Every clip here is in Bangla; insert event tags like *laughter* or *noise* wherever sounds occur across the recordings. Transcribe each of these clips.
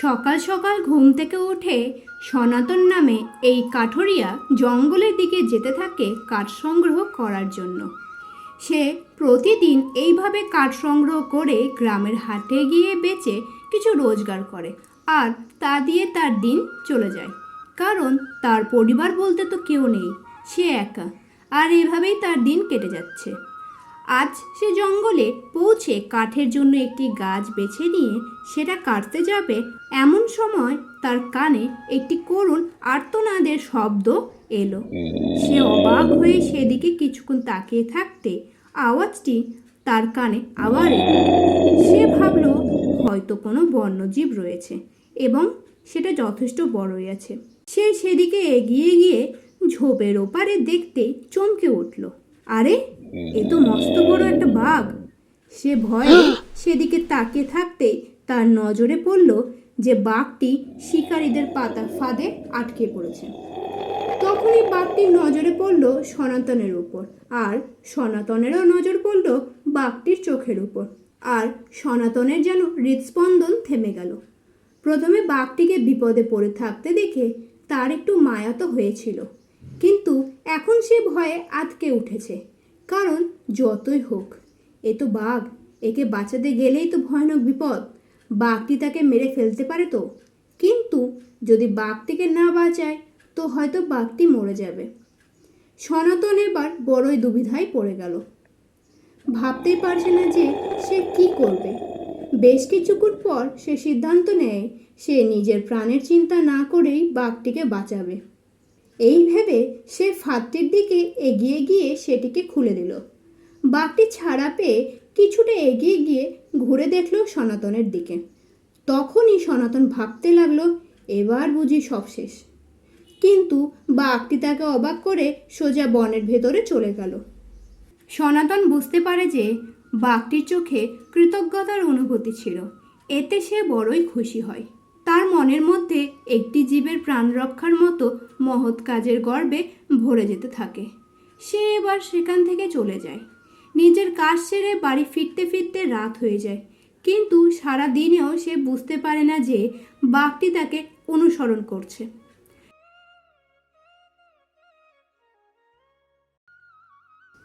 সকাল সকাল ঘুম থেকে উঠে সনাতন নামে এই কাঠরিয়া জঙ্গলের দিকে যেতে থাকে কাঠ সংগ্রহ করার জন্য। সে প্রতিদিন এইভাবে কাঠ সংগ্রহ করে গ্রামের হাটে গিয়ে বেচে কিছু রোজগার করে আর তা দিয়ে তার দিন চলে যায়। কারণ তার পরিবার বলতে তো কেউ নেই, সে একা। আর এভাবেই তার দিন কেটে যাচ্ছে। আজ সে জঙ্গলে পৌঁছে কাঠের জন্য একটি গাছ বেছে নিয়ে সেটা কাটতে যাবে, এমন সময় তার কানে একটি করুণ আর্তনাদের শব্দ এলো। সে অবাক হয়ে সেদিকে কিছুক্ষণ তাকিয়ে থাকতে আওয়াজটি তার কানে আবার সে ভাবলো, হয়তো কোনো বন্যজীব রয়েছে এবং সেটা যথেষ্ট বড়ই আছে। সে সেদিকে এগিয়ে গিয়ে ঝোপের ওপারে দেখতে চমকে উঠল। আরে এ তো মস্ত বড় একটা বাঘ। সে ভয়ে *gasps* সেদিকে তাকিয়ে থাকতে তার নজরে পড়ল যে বাঘটি শিকারীদের পাতা ফাঁদে আটকে পড়েছে। তখনই বাঘটির নজরে পড়ল সনাতনের উপর আর সনাতনেরও নজর পড়ল বাঘটির চোখের উপর আর সনাতনের যেন হৃদস্পন্দন থেমে গেল। প্রথমে বাঘটিকে বিপদে পড়ে থাকতে দেখে তার একটু মায়া তো হয়েছিল কিন্তু এখন সে ভয়ে আটকে উঠেছে। কারণ যতই হোক, এ তো বাঘ। একে বাঁচাতে গেলেই তো ভয়ানক বিপদ। বাঘটি তাকে মেরে ফেলতে পারে তো? কিন্তু যদি বাঘটিকে না বাঁচায়, তো হয়তো বাঘটি মরে যাবে। সনাতন এবার বড়ই দুবিধায় পড়ে গেল। ভাবতেই পারছে না যে সে কি করবে। বেশ কিছুক্ষণ পর সে সিদ্ধান্ত নেয়, সে নিজের প্রাণের চিন্তা না করেই বাঘটিকে বাঁচাবে। এই ভেবে সে ফাঁদটির দিকে এগিয়ে গিয়ে সেটিকে খুলে দিল। বাঘটি ছাড়া পেয়ে কিছুটা এগিয়ে গিয়ে ঘুরে দেখল সনাতনের দিকে। তখনই সনাতন ভাবতে লাগল, এবার বুঝি সব শেষ। কিন্তু বাঘটি তাকে অবাক করে সোজা বনের ভেতরে চলে গেল। সনাতন বুঝতে পারে যে বাঘটির চোখে কৃতজ্ঞতার অনুভূতি ছিল। এতে সে বড়ই খুশি হয়। তার মনের মধ্যে একটি জীবের প্রাণ রক্ষার মতো মহৎ কাজের গর্বে ভরে যেতে থাকে। সে এবার সেখান থেকে চলে যায়। নিজের কাজ সেরে বাড়ি ফিরতে ফিরতে রাত হয়ে যায়। কিন্তু সারা দিনেও সে বুঝতে পারে না যে বাঘটি তাকে অনুসরণ করছে।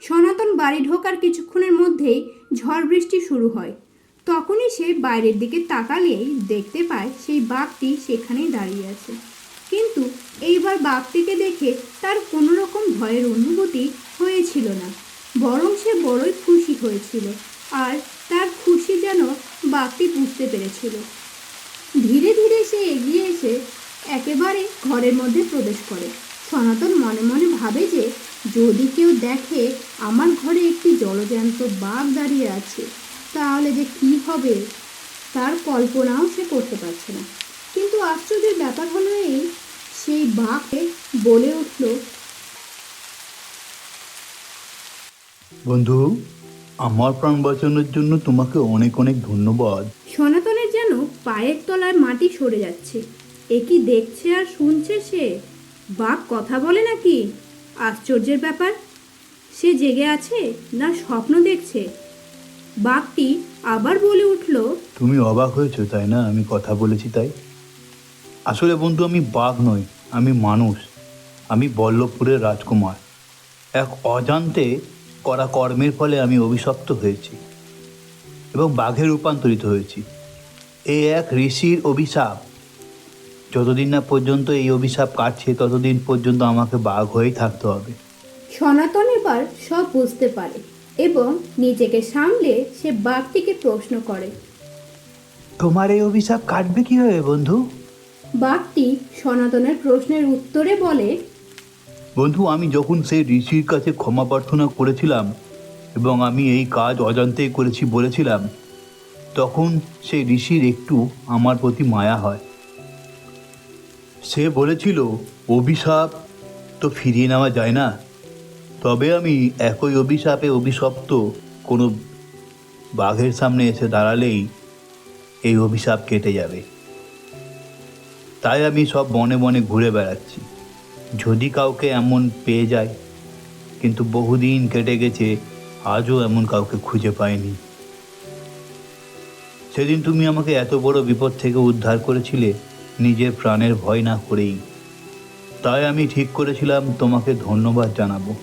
সনাতন বাড়ি ঢোকার কিছুক্ষণের মধ্যেই ঝড় বৃষ্টি শুরু হয়। তখনই সে বাইরের দিকে তাকালেই দেখতে পায় সেই বাঘটি সেখানেই দাঁড়িয়ে আছে। কিন্তু এইবার বাঘটিকে দেখে তার কোনো রকম ভয়ের অনুভূতি হয়েছিল না, বরং সে বড়ই খুশি হয়েছিল আর তার খুশি যেন বাঘটি বুঝতে পেরেছিল। ধীরে ধীরে সে এগিয়ে এসে একেবারে ঘরের মধ্যে প্রবেশ করে। সনাতন মনে মনে ভাবে যে যদি কেউ দেখে আমার ঘরে একটি জলজ্যান্ত বাঘ দাঁড়িয়ে আছে তাহলে যে কি হবে তার কল্পনাও সে করতে পারছে না। কিন্তু আশ্চর্যের ব্যাপার হলো এই সেই বাঘে বলে উঠল বন্ধু আমার প্রাণ বাঁচানোর জন্য তোমাকে অনেক অনেক ধন্যবাদ। সনাতনের যেন পায়ের তলায় মাটি সরে যাচ্ছে। এ কি দেখছে আর শুনছে সে? বাঘ কথা বলে নাকি? আশ্চর্যের ব্যাপার সে জেগে আছে না স্বপ্ন দেখছে? বাঘটি আবার বলে উঠল তুমি অবাক হয়েছো তাই না? আমি কথা বলেছি তাই? আসলে বন্ধু আমি বাঘ নই আমি মানুষ। আমি বল্লভপুরের রাজকুমার। এক অজান্তে করা কর্মের ফলে আমি অভিশপ্ত হয়েছি এবং বাঘে রূপান্তরিত হয়েছি। এই এক ঋষির অভিশাপ। যতদিন না পর্যন্ত এই অভিশাপ কাটছে ততদিন পর্যন্ত আমাকে বাঘ হয়েই থাকতে হবে। সনাতন এবার সব বুঝতে পারে। এবং নিজেকে সামলে সে বাঘটিকে প্রশ্ন করে তোমার এই অভিশাপ কাটবে কীভাবে বন্ধু? বাঘটি সনাতনের প্রশ্নের উত্তরে বলে বন্ধু আমি যখন সেই ঋষির কাছে ক্ষমা প্রার্থনা করেছিলাম এবং আমি এই কাজ অজান্তেই করেছি বলেছিলাম তখন সেই ঋষির একটু আমার প্রতি মায়া হয়। সে বলেছিল অভিশাপ তো ফিরিয়ে নেওয়া যায় না। তবে আমি একই অভিশাপে অভিশপ্ত। কোনো বাঘের সামনে এসে দাঁড়ালেই এই অভিশাপ কেটে যাবে। তাই আমি সব বনে বনে ঘুরে বেড়াচ্ছি। যদি কাউকে এমন পেয়ে যায়, কিন্তু বহুদিন কেটে গেছে, আজও এমন কাউকে খুঁজে পাইনি। সেদিন তুমি আমাকে এত বড় বিপদ থেকে উদ্ধার করেছিলে, নিজের প্রাণের ভয় না করেই। তাই আমি ঠিক করেছিলাম তোমাকে ধন্যবাদ জানাব।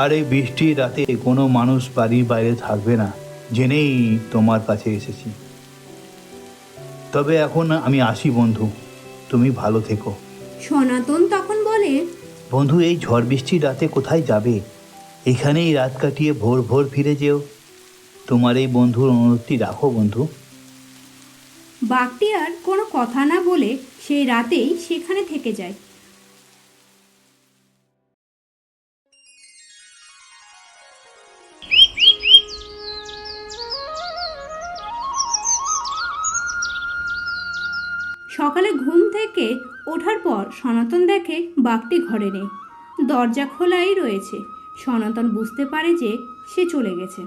আর এই বৃষ্টির রাতে কোনো মানুষ বাড়ির বাইরে থাকবে না জেনেই তোমার কাছে এসেছি। তবে এখন আমি আসি বন্ধু তুমি ভালো থেকো। সনাতন তখন বলে বন্ধু এই ঝড় বৃষ্টির রাতে কোথায় যাবে? এখানেই রাত কাটিয়ে ভোর ভোর ফিরে যেও। তোমার এই বন্ধুর অনুরোধটি রাখো বন্ধু। বাঘটি আর কোনো কথা না বলে সেই রাতেই সেখানে থেকে যায়। সকালে ঘুম থেকে ওঠার পর সনাতন দেখে বাঘটি ঘরে নেই। দরজা খোলাই রয়েছে। সনাতন বুঝতে পারে যে সে চলে গেছে।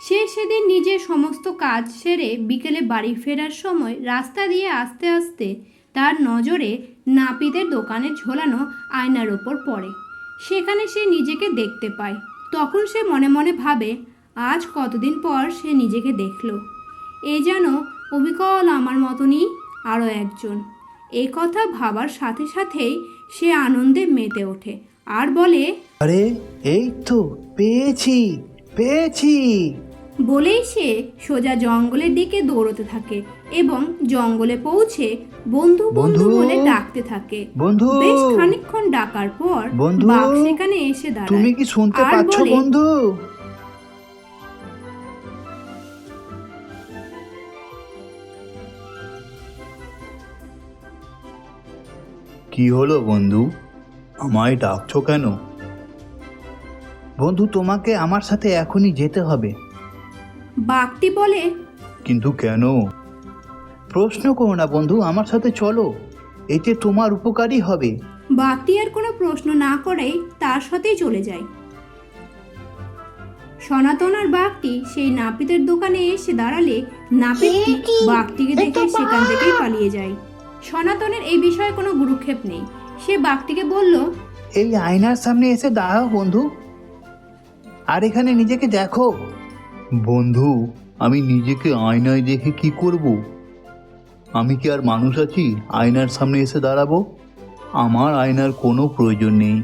সে সেদিন নিজের সমস্ত কাজ সেরে বিকেলে বাড়ি ফেরার সময় রাস্তা দিয়ে আস্তে আস্তে তার নজরে নাপিতের দোকানে ঝোলানো আয়নার ওপর পড়ে। সেখানে সে নিজেকে দেখতে পায়। তখন সে মনে মনে ভাবে, আজ কতদিন পর সে নিজেকে দেখল। এ যেন অবিকল আমার মতনই আরও একজন। এই কথা ভাবার সাথে সাথেই সে আনন্দে মেতে ওঠে। আর বলে, আরে, এই তো, পেয়েছি পেয়েছি। বলেই সে সোজা জঙ্গলের দিকে দৌড়তে থাকে এবং জঙ্গলে পৌঁছে বন্ধু বন্ধু! বলে ডাকতে থাকে। বন্ধু। বেশ খানিকক্ষণ ডাকার পর বন্ধু! বাঘ সেখানে এসে দাঁড়ায়। তুমি কি শুনতে পাচ্ছ বন্ধু? কি হলো বন্ধু? আমায় ডাকছো কেন? বন্ধু তোমাকে আমার সাথে এখনই যেতে হবে। বাঘটি বলে কিন্তু কেন? প্রশ্ন করো না বন্ধু আমার সাথে চলো। এতে তোমার উপকারই হবে। বাঘটি আর কোনো প্রশ্ন না করেই তার সাথেই চলে যায়। সনাতন আর বাঘটি সেই নাপিতের দোকানে এসে দাঁড়ালে নাপিতটি বাঘটিকে দেখে সেখান থেকেই পালিয়ে যায়। সনাতনের এই বিষয়ে কোনো গুরুক্ষেপ নেই। সে বাঘটিকে বলল এই আয়নার সামনে এসে দাঁড়াও বন্ধু। আর এখানে নিজেকে দেখো। বন্ধু, আমি নিজেকে আয়নায় দেখে কি করব? আমি কি আর মানুষ আছি, আয়নার সামনে এসে দাঁড়াবো? আমার আয়নার কোনো প্রয়োজন নেই।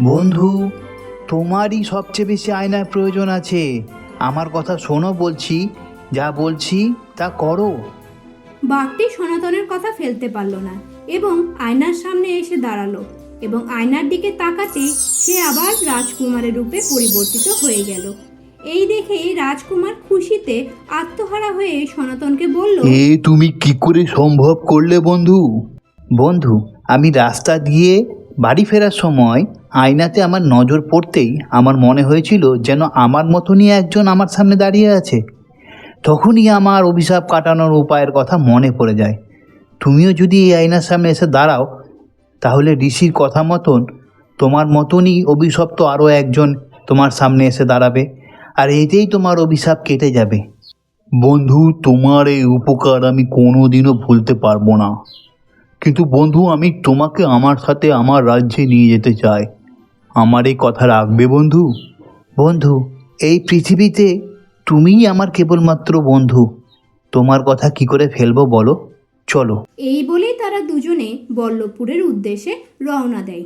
বন্ধু, তোমারই সবচেয়ে বেশি আয়নার প্রয়োজন আছে। আমার কথা শোনো বলছি, যা বলছি তা করো। বাঘটি সনাতনের কথা ফেলতে পারল না এবং আয়নার সামনে এসে দাঁড়াল। এবং আয়নার দিকে তাকাতেই সে আবার রাজকুমারের রূপে পরিবর্তিত হয়ে গেল। এই দেখে রাজকুমার খুশিতে আত্মহারা হয়ে সনাতনকে বলল, এ তুমি কি করে সম্ভব করলে বন্ধু? বন্ধু, আমি রাস্তা দিয়ে বাড়ি ফেরার সময় আয়নাতে আমার নজর পড়তেই আমার মনে হয়েছিল যেন আমার মতনই একজন আমার সামনে দাঁড়িয়ে আছে। তখনই আমার অভিশাপ কাটানোর উপায়ের কথা মনে পড়ে যায়। তুমিও যদি এই আয়নার সামনে এসে দাঁড়াও তাহলে ঋষির কথা মতন তোমার মতনই অভিশপ্ত আরও একজন তোমার সামনে এসে দাঁড়াবে, আর এতেই তোমার অভিশাপ কেটে যাবে। বন্ধু, তোমার এই উপকার আমি কোনোদিনও ভুলতে পারব না। কিন্তু বন্ধু, আমি তোমাকে আমার সাথে আমার রাজ্যে নিয়ে যেতে চাই। আমার এই কথা রাখবে বন্ধু? বন্ধু, এই পৃথিবীতে তুমিই আমার কেবলমাত্র বন্ধু। তোমার কথা কি করে ফেলব বলো? চলো। এই বলেই তারা দুজনে বল্লভপুরের উদ্দেশ্যে রওনা দেয়।